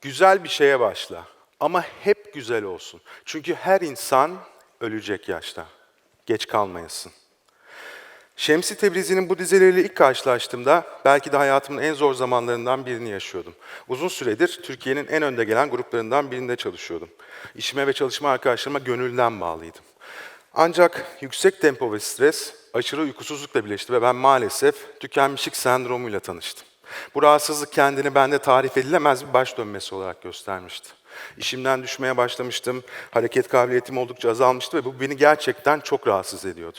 Güzel bir şeye başla ama hep güzel olsun. Çünkü her insan ölecek yaşta. Geç kalmayasın. Şemsi Tebrizi'nin bu dizeleriyle ilk karşılaştığımda belki de hayatımın en zor zamanlarından birini yaşıyordum. Uzun süredir Türkiye'nin en önde gelen gruplarından birinde çalışıyordum. İşime ve çalışma arkadaşlarıma gönülden bağlıydım. Ancak yüksek tempo ve stres aşırı uykusuzlukla birleşti ve ben maalesef tükenmişlik sendromuyla tanıştım. Bu rahatsızlık kendini bende tarif edilemez bir baş dönmesi olarak göstermişti. İşimden düşmeye başlamıştım, hareket kabiliyetim oldukça azalmıştı ve bu beni gerçekten çok rahatsız ediyordu.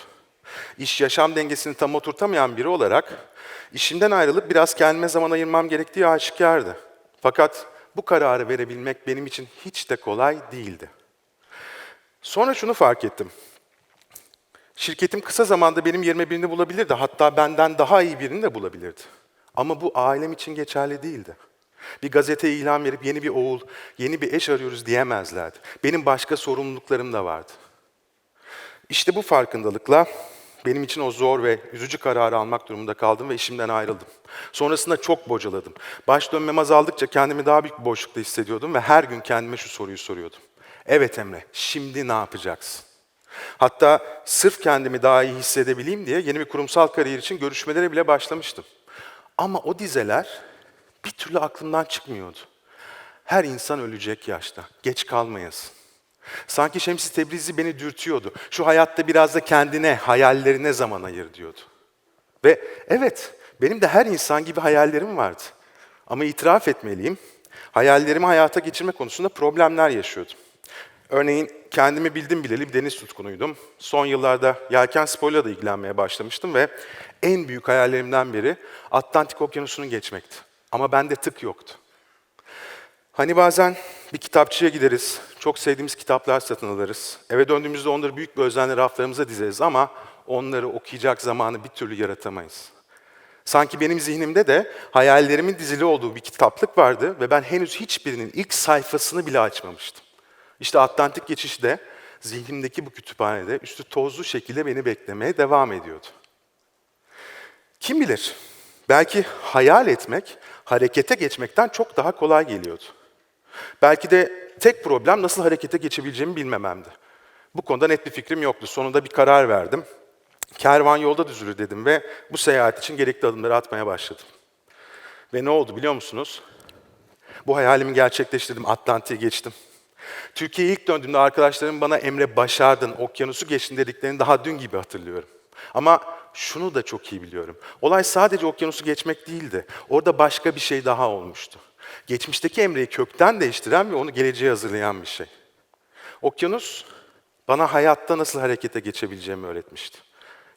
İş yaşam dengesini tam oturtamayan biri olarak işimden ayrılıp biraz kendime zaman ayırmam gerektiği aşikardı. Fakat bu kararı verebilmek benim için hiç de kolay değildi. Sonra şunu fark ettim. Şirketim kısa zamanda benim yerime birini bulabilirdi. Hatta benden daha iyi birini de bulabilirdi. Ama bu ailem için geçerli değildi. Bir gazeteye ilan verip yeni bir oğul, yeni bir eş arıyoruz diyemezlerdi. Benim başka sorumluluklarım da vardı. İşte bu farkındalıkla benim için o zor ve üzücü kararı almak durumunda kaldım ve işimden ayrıldım. Sonrasında çok bocaladım. Baş dönmem azaldıkça kendimi daha büyük bir boşlukta hissediyordum ve her gün kendime şu soruyu soruyordum. Evet Emre, şimdi ne yapacaksın? Hatta sırf kendimi daha iyi hissedebileyim diye yeni bir kurumsal kariyer için görüşmelere bile başlamıştım. Ama o dizeler bir türlü aklımdan çıkmıyordu. Her insan ölecek yaşta, geç kalmayasın. Sanki Şemsi Tebrizi beni dürtüyordu. Şu hayatta biraz da kendine, hayallerine zaman ayır diyordu. Ve evet, benim de her insan gibi hayallerim vardı. Ama itiraf etmeliyim, hayallerimi hayata geçirme konusunda problemler yaşıyordum. Örneğin kendimi bildim bileli bir deniz tutkunuydum. Son yıllarda yelken sporuyla da ilgilenmeye başlamıştım ve en büyük hayallerimden biri Atlantik Okyanusu'nu geçmekti. Ama bende tık yoktu. Hani bazen bir kitapçıya gideriz, çok sevdiğimiz kitaplar satın alırız. Eve döndüğümüzde onları büyük bir özenle raflarımıza dizeriz ama onları okuyacak zamanı bir türlü yaratamayız. Sanki benim zihnimde de hayallerimin dizili olduğu bir kitaplık vardı ve ben henüz hiçbirinin ilk sayfasını bile açmamıştım. İşte Atlantik geçişi de zihnimdeki bu kütüphanede üstü tozlu şekilde beni beklemeye devam ediyordu. Kim bilir, belki hayal etmek, harekete geçmekten çok daha kolay geliyordu. Belki de tek problem nasıl harekete geçebileceğimi bilmememdi. Bu konuda net bir fikrim yoktu. Sonunda bir karar verdim. Kervan yolda düzülür dedim ve bu seyahat için gerekli adımları atmaya başladım. Ve ne oldu biliyor musunuz? Bu hayalimi gerçekleştirdim, Atlantik'e geçtim. Türkiye'ye ilk döndüğümde arkadaşlarım bana Emre başardın, okyanusu geçtin dediklerini daha dün gibi hatırlıyorum. Ama şunu da çok iyi biliyorum. Olay sadece okyanusu geçmek değildi. Orada başka bir şey daha olmuştu. Geçmişteki Emre'yi kökten değiştiren ve onu geleceğe hazırlayan bir şey. Okyanus bana hayatta nasıl harekete geçebileceğimi öğretmişti.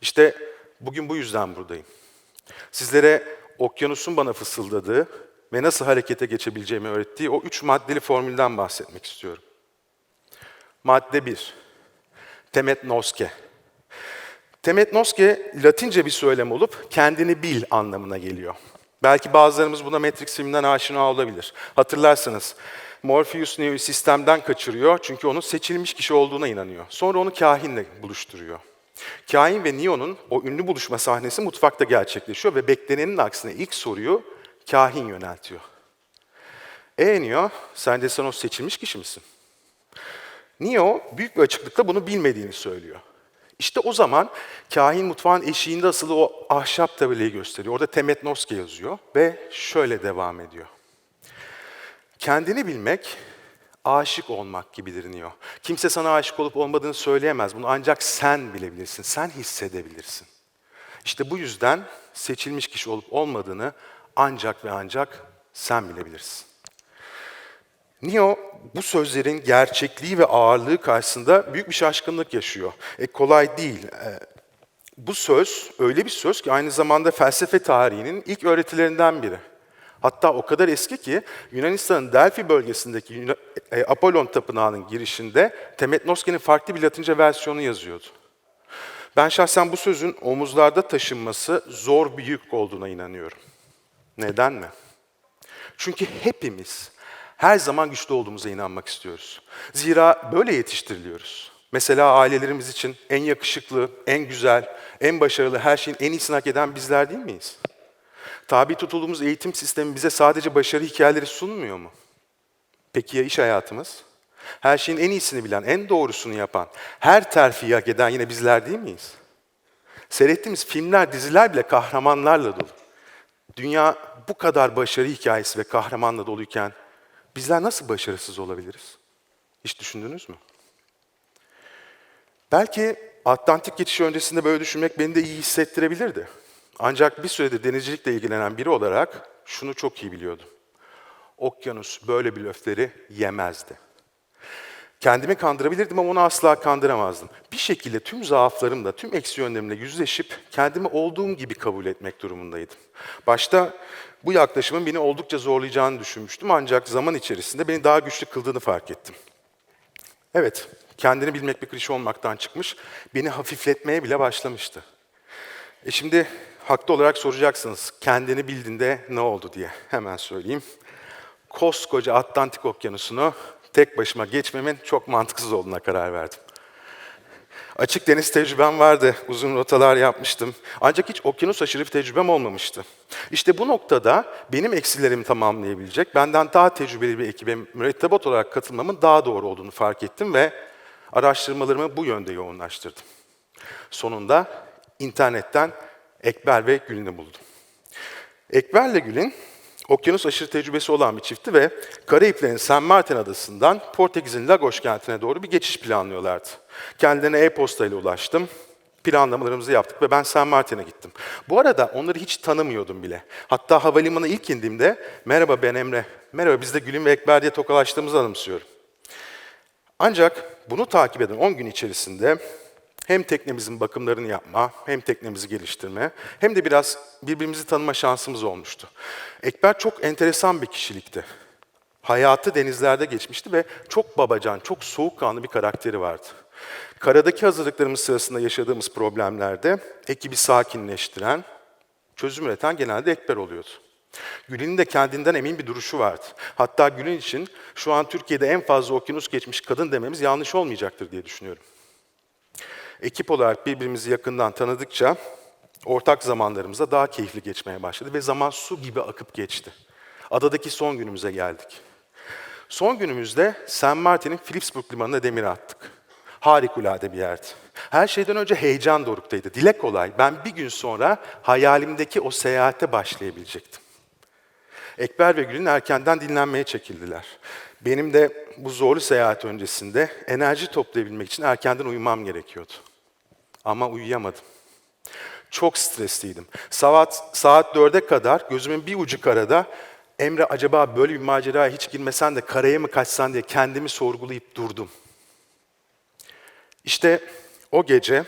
İşte bugün bu yüzden buradayım. Sizlere okyanusun bana fısıldadığı ve nasıl harekete geçebileceğimi öğrettiği o üç maddeli formülden bahsetmek istiyorum. Madde 1. Temet noske. Temet noske Latince bir söylem olup kendini bil anlamına geliyor. Belki bazılarımız buna Matrix filminden aşina olabilir. Hatırlarsanız Morpheus Neo'yu sistemden kaçırıyor çünkü onun seçilmiş kişi olduğuna inanıyor. Sonra onu kahinle buluşturuyor. Kahin ve Neo'nun o ünlü buluşma sahnesi mutfakta gerçekleşiyor ve beklenenin aksine ilk soruyu kahin yöneltiyor. E Neo, sence sen o seçilmiş kişi misin? Neo büyük bir açıklıkla bunu bilmediğini söylüyor. İşte o zaman kahin mutfağın eşiğinde asılı o ahşap tabelayı gösteriyor. Orada Temet Noske yazıyor ve şöyle devam ediyor. Kendini bilmek aşık olmak gibidir Neo. Kimse sana aşık olup olmadığını söyleyemez. Bunu ancak sen bilebilirsin, sen hissedebilirsin. İşte bu yüzden seçilmiş kişi olup olmadığını ancak ve ancak sen bilebilirsin. Neo bu sözlerin gerçekliği ve ağırlığı karşısında büyük bir şaşkınlık yaşıyor. E, kolay değil. E, bu söz öyle bir söz ki aynı zamanda felsefe tarihinin ilk öğretilerinden biri. Hatta o kadar eski ki Yunanistan'ın Delphi bölgesindeki e, Apollon tapınağının girişinde Temetnoske'nin farklı bir Latince versiyonu yazıyordu. Ben şahsen bu sözün omuzlarda taşınması zor bir yük olduğuna inanıyorum. Neden mi? Çünkü hepimiz her zaman güçlü olduğumuza inanmak istiyoruz. Zira böyle yetiştiriliyoruz. Mesela ailelerimiz için en yakışıklı, en güzel, en başarılı, her şeyin en iyisini hak eden bizler değil miyiz? Tabi tutulduğumuz eğitim sistemi bize sadece başarı hikayeleri sunmuyor mu? Peki ya iş hayatımız? Her şeyin en iyisini bilen, en doğrusunu yapan, her terfiyi hak eden yine bizler değil miyiz? Seyrettiğimiz filmler, diziler bile kahramanlarla dolu. Dünya bu kadar başarı hikayesi ve kahramanla doluyken bizler nasıl başarısız olabiliriz? Hiç düşündünüz mü? Belki Atlantik geçişi öncesinde böyle düşünmek beni de iyi hissettirebilirdi. Ancak bir süredir denizcilikle ilgilenen biri olarak şunu çok iyi biliyordum. Okyanus böyle blöfleri yemezdi. Kendimi kandırabilirdim ama onu asla kandıramazdım. Bir şekilde tüm zaaflarımla, tüm eksi yönlerimle yüzleşip kendimi olduğum gibi kabul etmek durumundaydım. Başta bu yaklaşımın beni oldukça zorlayacağını düşünmüştüm ancak zaman içerisinde beni daha güçlü kıldığını fark ettim. Evet, kendini bilmek bir klişe olmaktan çıkmış, beni hafifletmeye bile başlamıştı. E şimdi haklı olarak soracaksınız, kendini bildiğinde ne oldu diye. Hemen söyleyeyim. Koskoca Atlantik Okyanusu'nu tek başıma geçmemin çok mantıksız olduğuna karar verdim. Açık deniz tecrübem vardı, uzun rotalar yapmıştım. Ancak hiç okyanus aşırı bir tecrübem olmamıştı. İşte bu noktada benim eksilerimi tamamlayabilecek, benden daha tecrübeli bir ekibe mürettebat olarak katılmamın daha doğru olduğunu fark ettim ve araştırmalarımı bu yönde yoğunlaştırdım. Sonunda internetten Ekber ve Gül'ünü buldum. Ekber'le Gül'ün okyanus aşırı tecrübesi olan bir çiftti ve Karayiplerin San Martin adasından Portekiz'in Lagos kentine doğru bir geçiş planlıyorlardı. Kendilerine e-posta ile ulaştım. Planlamalarımızı yaptık ve ben San Martin'e gittim. Bu arada onları hiç tanımıyordum bile. Hatta havalimanına ilk indiğimde merhaba ben Emre, merhaba biz de Gül'ün ve Ekber diye tokalaştığımızı anımsıyorum. Ancak bunu takip eden 10 gün içerisinde hem teknemizin bakımlarını yapma, hem teknemizi geliştirme, hem de biraz birbirimizi tanıma şansımız olmuştu. Ekber çok enteresan bir kişilikti. Hayatı denizlerde geçmişti ve çok babacan, çok soğukkanlı bir karakteri vardı. Karadaki hazırlıklarımız sırasında yaşadığımız problemlerde ekibi sakinleştiren, çözüm üreten genelde Ekber oluyordu. Gül'ün de kendinden emin bir duruşu vardı. Hatta Gül'ün için şu an Türkiye'de en fazla okyanus geçmiş kadın dememiz yanlış olmayacaktır diye düşünüyorum. Ekip olarak birbirimizi yakından tanıdıkça ortak zamanlarımıza daha keyifli geçmeye başladı ve zaman su gibi akıp geçti. Adadaki son günümüze geldik. Son günümüzde San Martin'in Philipsburg limanına demir attık. Harikulade bir yerdi. Her şeyden önce heyecan doruktaydı. Dile kolay. Ben bir gün sonra hayalimdeki o seyahate başlayabilecektim. Ekber ve Gül'ün erkenden dinlenmeye çekildiler. Benim de bu zorlu seyahat öncesinde enerji toplayabilmek için erkenden uyumam gerekiyordu. Ama uyuyamadım. Çok stresliydim. Saat, saat 4'e kadar gözümün bir ucu karada Emre acaba böyle bir maceraya hiç girmesen de karaya mı kaçsan diye kendimi sorgulayıp durdum. İşte o gece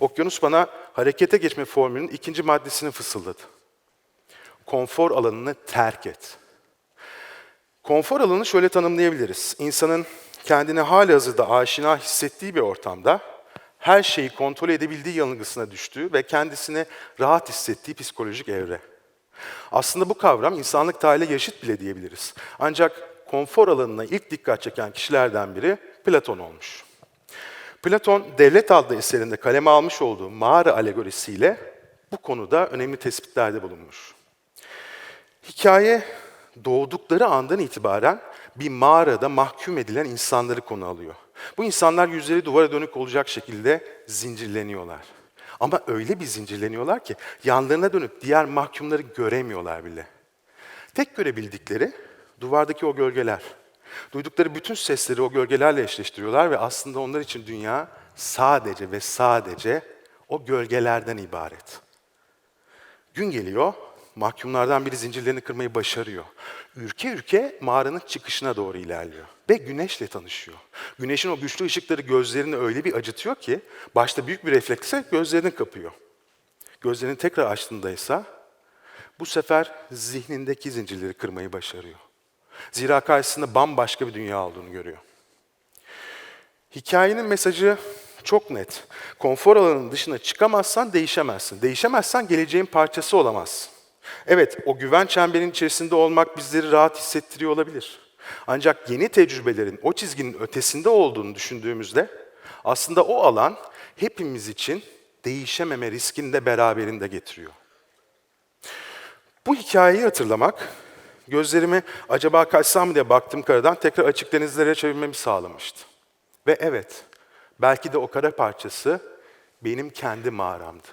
okyanus bana harekete geçme formülünün ikinci maddesini fısıldadı. Konfor alanını terk et. Konfor alanını şöyle tanımlayabiliriz. İnsanın kendini hali hazırda aşina hissettiği bir ortamda her şeyi kontrol edebildiği yanılgısına düştüğü ve kendisini rahat hissettiği psikolojik evre. Aslında bu kavram insanlık tarihiyle yaşıt bile diyebiliriz. Ancak konfor alanına ilk dikkat çeken kişilerden biri Platon olmuş. Platon, Devlet adlı eserinde kaleme almış olduğu mağara alegorisiyle bu konuda önemli tespitlerde bulunmuş. Hikaye doğdukları andan itibaren bir mağarada mahkum edilen insanları konu alıyor. Bu insanlar yüzleri duvara dönük olacak şekilde zincirleniyorlar. Ama öyle bir zincirleniyorlar ki yanlarına dönüp diğer mahkumları göremiyorlar bile. Tek görebildikleri duvardaki o gölgeler. Duydukları bütün sesleri o gölgelerle eşleştiriyorlar ve aslında onlar için dünya sadece ve sadece o gölgelerden ibaret. Gün geliyor, mahkumlardan biri zincirlerini kırmayı başarıyor. Ürke ürke mağaranın çıkışına doğru ilerliyor ve güneşle tanışıyor. Güneşin o güçlü ışıkları gözlerini öyle bir acıtıyor ki başta büyük bir refleksle gözlerini kapıyor. Gözlerini tekrar açtığında ise bu sefer zihnindeki zincirleri kırmayı başarıyor. Zira karşısında bambaşka bir dünya olduğunu görüyor. Hikayenin mesajı çok net. Konfor alanının dışına çıkamazsan değişemezsin. Değişemezsen geleceğin parçası olamazsın. Evet, o güven çemberinin içerisinde olmak bizleri rahat hissettiriyor olabilir. Ancak yeni tecrübelerin o çizginin ötesinde olduğunu düşündüğümüzde aslında o alan hepimiz için değişememe riskini de beraberinde getiriyor. Bu hikayeyi hatırlamak Gözlerimi acaba kaçsam mı diye baktım karadan tekrar açık denizlere çevirmemi sağlamıştı. Ve evet, belki de o kara parçası benim kendi mağaramdı.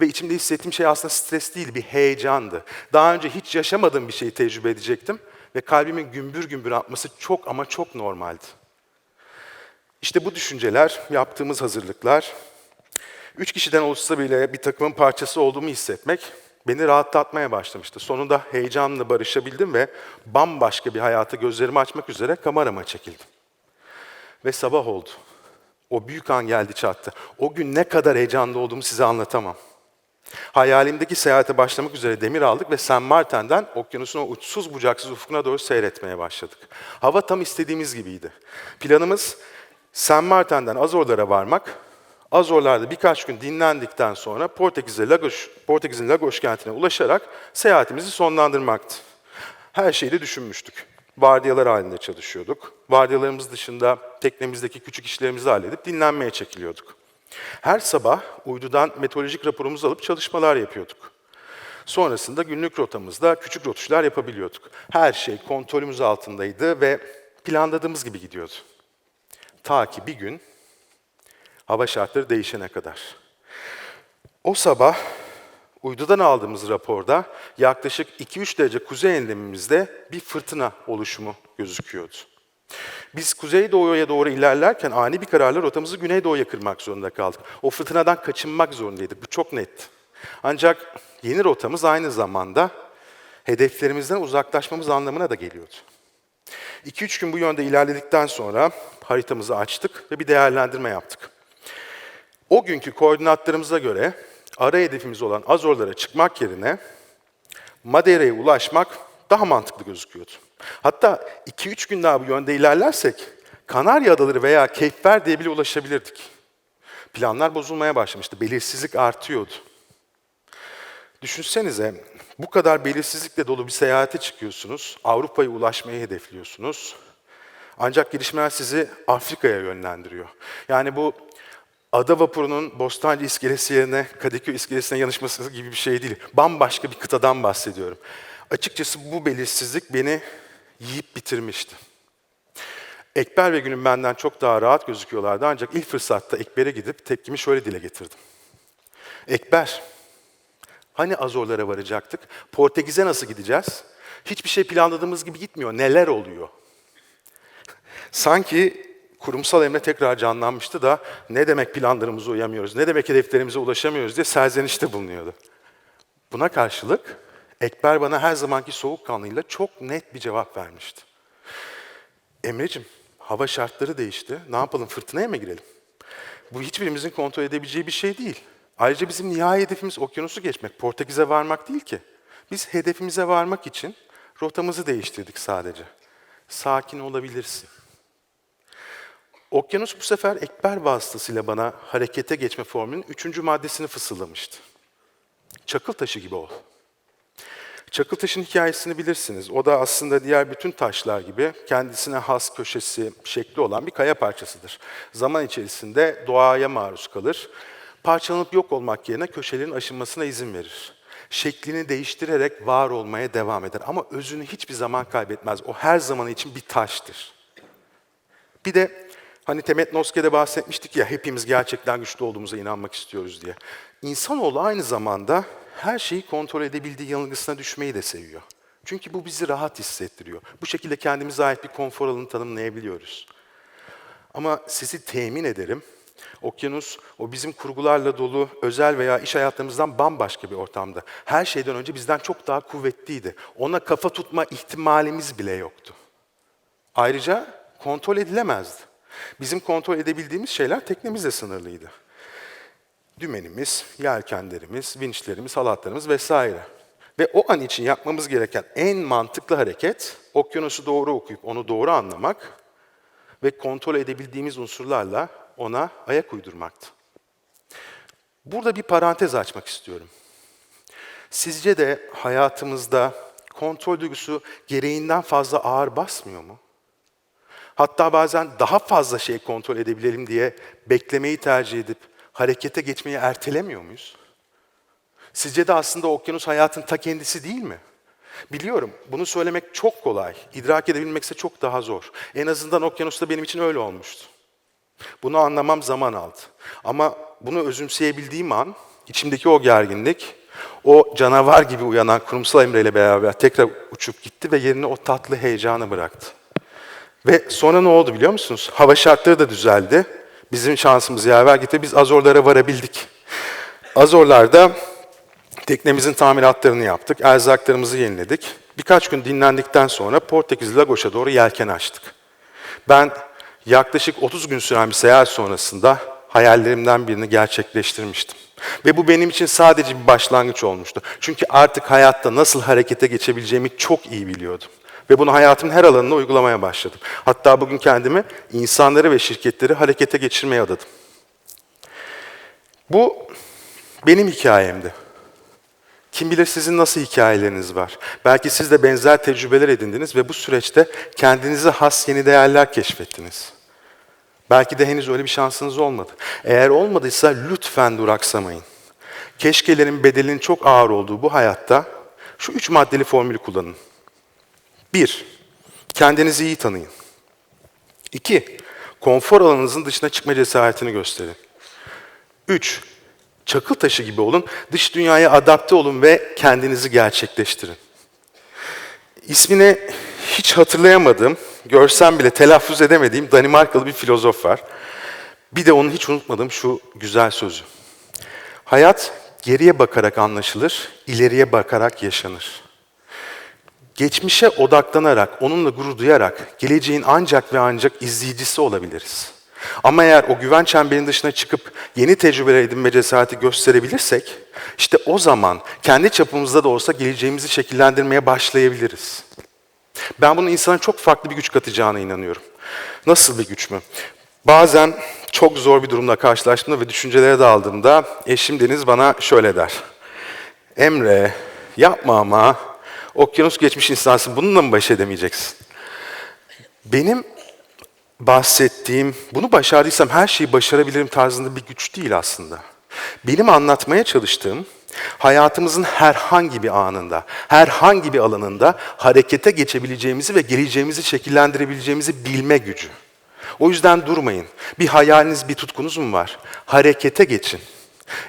Ve içimde hissettiğim şey aslında stres değil, bir heyecandı. Daha önce hiç yaşamadığım bir şeyi tecrübe edecektim ve kalbimin gümbür gümbür atması çok ama çok normaldi. İşte bu düşünceler, yaptığımız hazırlıklar, üç kişiden oluşsa bile bir takımın parçası olduğumu hissetmek beni rahatlatmaya başlamıştı. Sonunda heyecanla barışabildim ve bambaşka bir hayata gözlerimi açmak üzere kamerama çekildim. Ve sabah oldu. O büyük an geldi çattı. O gün ne kadar heyecanlı olduğumu size anlatamam. Hayalimdeki seyahate başlamak üzere demir aldık ve San Martin'den okyanusun o uçsuz bucaksız ufkuna doğru seyretmeye başladık. Hava tam istediğimiz gibiydi. Planımız San Martin'den Azorlara varmak, Azorlar'da birkaç gün dinlendikten sonra Portekiz'e Lagos, Portekiz'in Lagos kentine ulaşarak seyahatimizi sonlandırmaktı. Her şeyi de düşünmüştük. Vardiyalar halinde çalışıyorduk. Vardiyalarımız dışında teknemizdeki küçük işlerimizi halledip dinlenmeye çekiliyorduk. Her sabah uydudan meteorolojik raporumuzu alıp çalışmalar yapıyorduk. Sonrasında günlük rotamızda küçük rotuşlar yapabiliyorduk. Her şey kontrolümüz altındaydı ve planladığımız gibi gidiyordu. Ta ki bir gün hava şartları değişene kadar. O sabah uydudan aldığımız raporda yaklaşık 2-3 derece kuzey enlemimizde bir fırtına oluşumu gözüküyordu. Biz kuzeydoğuya doğru ilerlerken ani bir kararla rotamızı güneydoğuya kırmak zorunda kaldık. O fırtınadan kaçınmak zorundaydık. Bu çok netti. Ancak yeni rotamız aynı zamanda hedeflerimizden uzaklaşmamız anlamına da geliyordu. 2-3 gün bu yönde ilerledikten sonra haritamızı açtık ve bir değerlendirme yaptık. O günkü koordinatlarımıza göre ara hedefimiz olan Azorlara çıkmak yerine Madeira'ya ulaşmak daha mantıklı gözüküyordu. Hatta 2-3 gün daha bu yönde ilerlersek Kanarya Adaları veya Cape Verde'ye bile ulaşabilirdik. Planlar bozulmaya başlamıştı, belirsizlik artıyordu. Düşünsenize bu kadar belirsizlikle dolu bir seyahate çıkıyorsunuz, Avrupa'ya ulaşmayı hedefliyorsunuz. Ancak gelişmeler sizi Afrika'ya yönlendiriyor. Yani bu ada vapurunun Bostancı iskelesi yerine Kadıköy iskelesine yanışması gibi bir şey değil. Bambaşka bir kıtadan bahsediyorum. Açıkçası bu belirsizlik beni yiyip bitirmişti. Ekber ve Günüm benden çok daha rahat gözüküyorlardı ancak ilk fırsatta Ekber'e gidip tepkimi şöyle dile getirdim. Ekber, hani Azorlara varacaktık? Portekiz'e nasıl gideceğiz? Hiçbir şey planladığımız gibi gitmiyor. Neler oluyor? Sanki kurumsal emre tekrar canlanmıştı da ne demek planlarımıza uyamıyoruz, ne demek hedeflerimize ulaşamıyoruz diye serzenişte bulunuyordu. Buna karşılık Ekber bana her zamanki soğukkanlıyla çok net bir cevap vermişti. Emre'cim, hava şartları değişti. Ne yapalım, fırtınaya mı girelim? Bu hiçbirimizin kontrol edebileceği bir şey değil. Ayrıca bizim nihai hedefimiz okyanusu geçmek, Portekiz'e varmak değil ki. Biz hedefimize varmak için rotamızı değiştirdik sadece. Sakin olabilirsin. Okyanus bu sefer ekber vasıtasıyla bana harekete geçme formülünün üçüncü maddesini fısıldamıştı. Çakıl taşı gibi ol. Çakıl taşın hikayesini bilirsiniz. O da aslında diğer bütün taşlar gibi kendisine has köşesi, şekli olan bir kaya parçasıdır. Zaman içerisinde doğaya maruz kalır. Parçalanıp yok olmak yerine köşelerin aşınmasına izin verir. Şeklini değiştirerek var olmaya devam eder. Ama özünü hiçbir zaman kaybetmez. O her zaman için bir taştır. Bir de hani Temet Noske'de bahsetmiştik ya hepimiz gerçekten güçlü olduğumuza inanmak istiyoruz diye. İnsanoğlu aynı zamanda her şeyi kontrol edebildiği yanılgısına düşmeyi de seviyor. Çünkü bu bizi rahat hissettiriyor. Bu şekilde kendimize ait bir konfor alanı tanımlayabiliyoruz. Ama sizi temin ederim, okyanus o bizim kurgularla dolu özel veya iş hayatlarımızdan bambaşka bir ortamda. Her şeyden önce bizden çok daha kuvvetliydi. Ona kafa tutma ihtimalimiz bile yoktu. Ayrıca kontrol edilemezdi. Bizim kontrol edebildiğimiz şeyler teknemizle sınırlıydı dümenimiz, yelkenlerimiz, vinçlerimiz, halatlarımız vesaire. Ve o an için yapmamız gereken en mantıklı hareket okyanusu doğru okuyup onu doğru anlamak ve kontrol edebildiğimiz unsurlarla ona ayak uydurmaktı. Burada bir parantez açmak istiyorum. Sizce de hayatımızda kontrol duygusu gereğinden fazla ağır basmıyor mu? Hatta bazen daha fazla şey kontrol edebilelim diye beklemeyi tercih edip harekete geçmeyi ertelemiyor muyuz? Sizce de aslında okyanus hayatın ta kendisi değil mi? Biliyorum bunu söylemek çok kolay, idrak edebilmekse çok daha zor. En azından okyanusta benim için öyle olmuştu. Bunu anlamam zaman aldı. Ama bunu özümseyebildiğim an içimdeki o gerginlik, o canavar gibi uyanan kurumsal Emre beraber tekrar uçup gitti ve yerine o tatlı heyecanı bıraktı. Ve sonra ne oldu biliyor musunuz? Hava şartları da düzeldi. Bizim şansımız yaver gitti. Biz Azorlara varabildik. Azorlarda teknemizin tamiratlarını yaptık. Erzaklarımızı yeniledik. Birkaç gün dinlendikten sonra Portekiz Lagos'a doğru yelken açtık. Ben yaklaşık 30 gün süren bir seyahat sonrasında hayallerimden birini gerçekleştirmiştim. Ve bu benim için sadece bir başlangıç olmuştu. Çünkü artık hayatta nasıl harekete geçebileceğimi çok iyi biliyordum. Ve bunu hayatımın her alanında uygulamaya başladım. Hatta bugün kendimi insanları ve şirketleri harekete geçirmeye adadım. Bu benim hikayemdi. Kim bilir sizin nasıl hikayeleriniz var. Belki siz de benzer tecrübeler edindiniz ve bu süreçte kendinize has yeni değerler keşfettiniz. Belki de henüz öyle bir şansınız olmadı. Eğer olmadıysa lütfen duraksamayın. Keşkelerin bedelinin çok ağır olduğu bu hayatta şu üç maddeli formülü kullanın. Bir, kendinizi iyi tanıyın. İki, konfor alanınızın dışına çıkma cesaretini gösterin. Üç, çakıl taşı gibi olun, dış dünyaya adapte olun ve kendinizi gerçekleştirin. İsmini hiç hatırlayamadığım, görsem bile telaffuz edemediğim Danimarkalı bir filozof var. Bir de onu hiç unutmadığım şu güzel sözü. Hayat geriye bakarak anlaşılır, ileriye bakarak yaşanır. Geçmişe odaklanarak, onunla gurur duyarak geleceğin ancak ve ancak izleyicisi olabiliriz. Ama eğer o güven çemberinin dışına çıkıp yeni tecrübeler edinme cesareti gösterebilirsek, işte o zaman kendi çapımızda da olsa geleceğimizi şekillendirmeye başlayabiliriz. Ben bunun insana çok farklı bir güç katacağına inanıyorum. Nasıl bir güç mü? Bazen çok zor bir durumla karşılaştığımda ve düşüncelere daldığımda eşim Deniz bana şöyle der. Emre yapma ama okyanus geçmiş insansın bununla mı baş edemeyeceksin? Benim bahsettiğim, bunu başardıysam her şeyi başarabilirim tarzında bir güç değil aslında. Benim anlatmaya çalıştığım, hayatımızın herhangi bir anında, herhangi bir alanında harekete geçebileceğimizi ve geleceğimizi şekillendirebileceğimizi bilme gücü. O yüzden durmayın. Bir hayaliniz, bir tutkunuz mu var? Harekete geçin.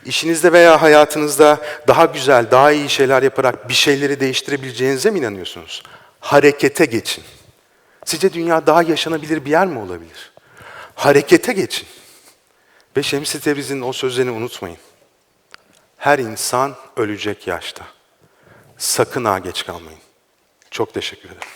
İşinizde veya hayatınızda daha güzel, daha iyi şeyler yaparak bir şeyleri değiştirebileceğinize mi inanıyorsunuz? Harekete geçin. Sizce dünya daha yaşanabilir bir yer mi olabilir? Harekete geçin. Ve Şemsi Tebriz'in o sözlerini unutmayın. Her insan ölecek yaşta. Sakın ha geç kalmayın. Çok teşekkür ederim.